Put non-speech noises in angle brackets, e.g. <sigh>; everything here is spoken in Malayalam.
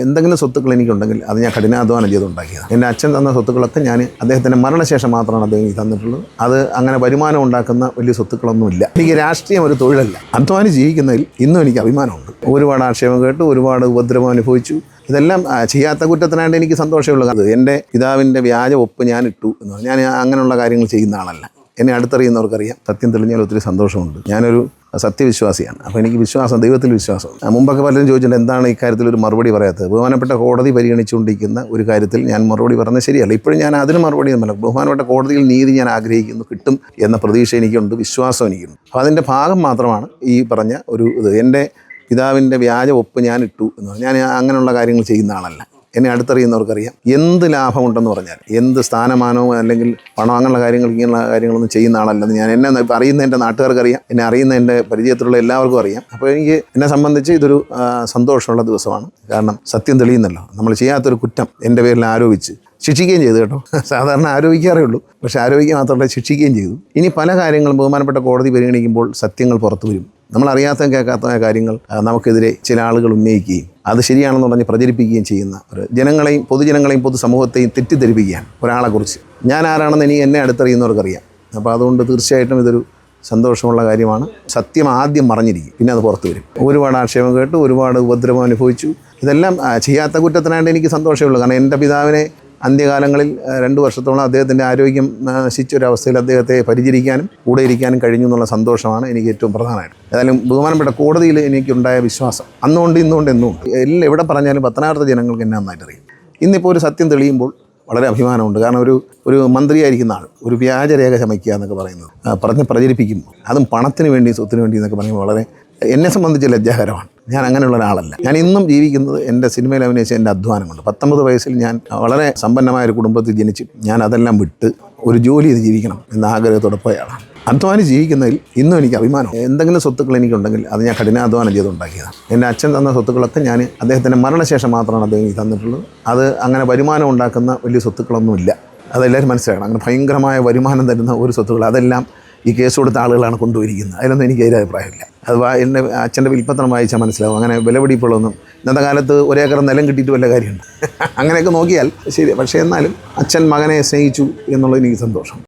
എന്തെങ്കിലും സ്വത്തുക്കൾ എനിക്കുണ്ടെങ്കിൽ അത് ഞാൻ കഠിനാധ്വാനം ചെയ്ത് ചെയ്തുണ്ടാക്കിയതാണ് എന്റെ അച്ഛൻ തന്ന സ്വത്തുക്കളൊക്കെ ഞാൻ അദ്ദേഹത്തിന്റെ മരണശേഷം മാത്രമാണ് അദ്ദേഹം എനിക്ക് തന്നിട്ടുള്ളത്. അത് അങ്ങനെ വരുമാനം ഉണ്ടാക്കുന്ന വലിയ സ്വത്തുക്കളൊന്നുമില്ല. എനിക്ക് രാഷ്ട്രീയം ഒരു തൊഴിലല്ല. അധ്വാനം ജീവിക്കുന്നതിൽ ഇന്നും എനിക്ക് അഭിമാനമുണ്ട്. ഒരുപാട് ആക്ഷേപം കേട്ട് ഒരുപാട് ഉപദ്രവം അനുഭവിച്ചു. ഇതെല്ലാം ചെയ്യാത്ത കുറ്റത്തിനായിട്ട് എനിക്ക് സന്തോഷമുള്ള കാര്യം. എന്റെ പിതാവിന്റെ വ്യാജ ഒപ്പ് ഞാൻ ഇട്ടു എന്ന്. ഞാൻ അങ്ങനെയുള്ള കാര്യങ്ങൾ ചെയ്യുന്ന ആളല്ല. എന്നെ അടുത്തറിയുന്നവർക്കറിയാം. സത്യം തെളിഞ്ഞാൽ ഒത്തിരി സന്തോഷമുണ്ട്. ഞാനൊരു സത്യവിശ്വാസിയാണ്. അപ്പോൾ എനിക്ക് വിശ്വാസം ദൈവത്തിൽ വിശ്വാസം. മുമ്പൊക്കെ പലരും ചോദിച്ചിട്ടുണ്ട് എന്താണ് ഈ കാര്യത്തിൽ ഒരു മറുപടി പറയാത്തത്? ബഹുമാനപ്പെട്ട കോടതി പരിഗണിച്ചുകൊണ്ടിരിക്കുന്ന ഒരു കാര്യത്തിൽ ഞാൻ മറുപടി പറഞ്ഞത് ശരിയല്ല. ഇപ്പോഴും ഞാൻ അതിന് മറുപടി ഒന്നുമല്ല. ബഹുമാനപ്പെട്ട കോടതിയിൽ നീതി ഞാൻ ആഗ്രഹിക്കുന്നു കിട്ടും എന്ന പ്രതീക്ഷ എനിക്കുണ്ട് വിശ്വാസം എനിക്കുണ്ട്. അപ്പോൾ അതിന്റെ ഭാഗം മാത്രമാണ് ഈ പറഞ്ഞ ഒരു ഇത്. എന്റെ പിതാവിന്റെ വ്യാജ ഒപ്പ് ഞാൻ ഇട്ടു എന്ന്. ഞാൻ അങ്ങനെയുള്ള കാര്യങ്ങൾ ചെയ്യുന്ന ആളല്ല. എന്നെ അടുത്തറിയുന്നവർക്കറിയാം. എന്ത് ലാഭമുണ്ടെന്ന് പറഞ്ഞാൽ എന്ത് സ്ഥാനമാനവും അല്ലെങ്കിൽ പണം അങ്ങനെയുള്ള കാര്യങ്ങൾ ഇങ്ങനെയുള്ള കാര്യങ്ങളൊന്നും ചെയ്യുന്ന ആളല്ലെന്ന് ഞാൻ എന്നെ അറിയുന്ന എന്റെ നാട്ടുകാർക്കറിയാം. എന്നെ അറിയുന്ന എന്റെ പരിചയത്തിലുള്ള എല്ലാവർക്കും അറിയാം. അപ്പോൾ എനിക്ക് എന്നെ സംബന്ധിച്ച് ഇതൊരു സന്തോഷമുള്ള ദിവസമാണ്. കാരണം സത്യം തെളിയുന്നല്ലോ. നമ്മൾ ചെയ്യാത്തൊരു കുറ്റം എന്റെ പേരിൽ ആരോപിച്ച് ശിക്ഷിക്കുകയും ചെയ്തു കേട്ടോ. <laughs> സാധാരണ ആരോപിക്കാറേ ഉള്ളൂ. പക്ഷേ ആരോപിക്കുക മാത്രമല്ല ശിക്ഷിക്കുകയും ചെയ്തു. ഇനി പല കാര്യങ്ങളും ബഹുമാനപ്പെട്ട കോടതി പരിഗണിക്കുമ്പോൾ സത്യങ്ങൾ പുറത്തു വരും. നമ്മൾ അറിയാത്ത കേൾക്കാത്ത കാര്യങ്ങൾ നമുക്കെതിരെ ചില ആളുകൾ ഉന്നയിക്കുകയും അത് ശരിയാണെന്ന് പറഞ്ഞ് പ്രചരിപ്പിക്കുകയും ചെയ്യുന്ന ഒരു ജനങ്ങളെയും പൊതുജനങ്ങളെയും പൊതുസമൂഹത്തെയും തെറ്റിദ്ധരിപ്പിക്കുകയാണ് ഒരാളെക്കുറിച്ച്. ഞാൻ ആരാണെന്ന് ഇനി എന്നെ അടുത്തറിയുന്നവർക്കറിയാം. അപ്പോൾ അതുകൊണ്ട് തീർച്ചയായിട്ടും ഇതൊരു സന്തോഷമുള്ള കാര്യമാണ്. സത്യം ആദ്യം മറഞ്ഞിരിക്കും പിന്നെ അത് പുറത്തു വരും. ഒരുപാട് ആക്ഷേപം കേട്ടു ഒരുപാട് ഉപദ്രവം അനുഭവിച്ചു. ഇതെല്ലാം ചെയ്യാത്ത കുറ്റത്തിനായിട്ട് എനിക്ക് സന്തോഷമുള്ളൂ കാരണം എന്റെ പിതാവിനെ അന്ത്യകാലങ്ങളിൽ രണ്ട് വർഷത്തോളം അദ്ദേഹത്തിന്റെ ആരോഗ്യം നശിച്ച ഒരു അവസ്ഥയിൽ അദ്ദേഹത്തെ പരിചരിക്കാനും കൂടെ ഇരിക്കാനും കഴിഞ്ഞു എന്നുള്ള സന്തോഷമാണ് എനിക്ക് ഏറ്റവും പ്രധാനമായിട്ട്. ഏതായാലും ബഹുമാനപ്പെട്ട കോടതിയിൽ എനിക്കുണ്ടായ വിശ്വാസം. അന്നുകൊണ്ട് ഇന്നുകൊണ്ട് എന്നും എല്ലാം എവിടെ പറഞ്ഞാലും പത്തനാപുരത്തെ ജനങ്ങൾക്ക് എന്നെ നന്നായിട്ട് അറിയും. ഇന്നിപ്പോൾ ഒരു സത്യം തെളിയുമ്പോൾ വളരെ അഭിമാനമുണ്ട്. കാരണം ഒരു ഒരു മന്ത്രിയായിരിക്കുന്ന ആൾ ഒരു വ്യാജരേഖ ചമയ്ക്കുക എന്നൊക്കെ പറയുന്നത് പറഞ്ഞ് പ്രചരിപ്പിക്കുമ്പോൾ അതും പണത്തിന് വേണ്ടി സ്വത്തിന് വേണ്ടി എന്നൊക്കെ പറയുമ്പോൾ വളരെ എന്നെ സംബന്ധിച്ച് ലജ്ജാകരമാണ് ഞാൻ അങ്ങനെയുള്ള ഒരാളല്ല. ഞാൻ ഇന്നും ജീവിക്കുന്നത് എന്റെ സിനിമയിൽ അഭിനയിച്ച എന്റെ അധ്വാനം കൊണ്ട് പത്തൊമ്പത് വയസ്സിൽ ഞാൻ വളരെ സമ്പന്നമായ ഒരു കുടുംബത്തിൽ ജനിച്ചു ഞാൻ അതെല്ലാം വിട്ട് ഒരു ജോലി ചെയ്ത് ജീവിക്കണം എന്ന ആഗ്രഹത്തോടെ പോയാളാണ് അധ്വാനം ജീവിക്കുന്നതിൽ ഇന്നും എനിക്ക് അഭിമാനം. എന്തെങ്കിലും സ്വത്തുക്കൾ എനിക്കുണ്ടെങ്കിൽ അത് ഞാൻ കഠിനാധ്വാനം ചെയ്തുണ്ടാക്കിയതാണ്. എന്റെ അച്ഛൻ തന്ന സ്വത്തുക്കളൊക്കെ ഞാൻ അദ്ദേഹത്തിന്റെ മരണശേഷം മാത്രമാണ് അദ്ദേഹം എനിക്ക് തന്നിട്ടുള്ളത്. അത് അങ്ങനെ വരുമാനം ഉണ്ടാക്കുന്ന വലിയ സ്വത്തുക്കളൊന്നുമില്ല. അതെല്ലാവരും മനസ്സിലാക്കണം. അങ്ങനെ ഭയങ്കരമായ വരുമാനം തരുന്ന ഒരു സ്വത്തുക്കൾ അതെല്ലാം ഈ കേസ് കൊടുത്ത ആളുകളാണ് കൊണ്ടുപോയിരിക്കുന്നത്. അതിലൊന്നും എനിക്ക് അതിൽ അഭിപ്രായമില്ല അത് എന്റെ അച്ഛന്റെ വിൽപ്പത്രം വായിച്ചാൽ മനസ്സിലാവും. അങ്ങനെ വിലപിടിപ്പുള്ളതൊന്നും ഇന്നത്തെ കാലത്ത് ഒരേക്കർ നിലം കിട്ടിയിട്ട് വല്ല കാര്യമുണ്ട്. <laughs> അങ്ങനെയൊക്കെ നോക്കിയാൽ ശരി. പക്ഷേ എന്നാലും അച്ഛൻ മകനെ സ്നേഹിച്ചു എന്നുള്ളത് എനിക്ക് സന്തോഷം.